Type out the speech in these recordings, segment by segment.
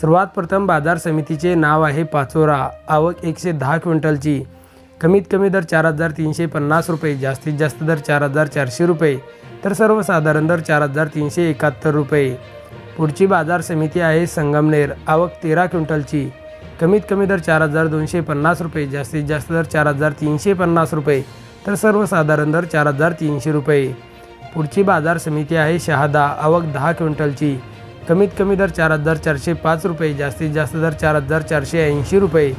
सर्वात प्रथम बाजार समितीचे नाव आहे पाचोरा. आवक एकशे दहा क्विंटलची. कमीत कमी दर चार हजार तीनशे पन्नास रुपये जास्तीत जास्त दर चार हजार चारशे रुपये तर सर्वसाधारण दर चार हजार तीनशे एकाहत्तर रुपये. पुढची बाजार समिती आहे संगमनेर. आवक तेरा क्विंटलची. कमीत कमी दर चार हजार दोनशे पन्नास रुपये जास्तीत जास्त दर चार हजार तीनशे पन्नास रुपये तर सर्वसाधारण दर चार हजार तीनशे रुपये. पुढची बाजार समिती आहे शहादा. आवक दहा क्विंटलची. कमीत कमी दर चार हजार चारशे पाच रुपये जास्तीत जास्त दर चार हजार चारशे ऐंशी रुपये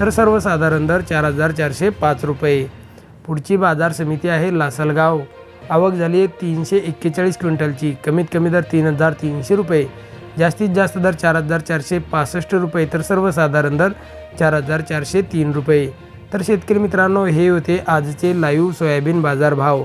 तर सर्वसाधारण दर चार हजार चारशे पाच रुपये. पुढची बाजार समिती आहे लासलगाव. आवक झाली आहे तीनशे एक्केचाळीस क्विंटलची. कमीत कमी दर तीन हजार तीनशे रुपये जास्तीत जास्त दर चार हजार चारशे पासष्ट रुपये तर सर्वसाधारण दर चार हजार चारशे तीन रुपये. तर शेतकरी मित्रांनो हे होते आजचे लाईव्ह सोयाबीन बाजार भाव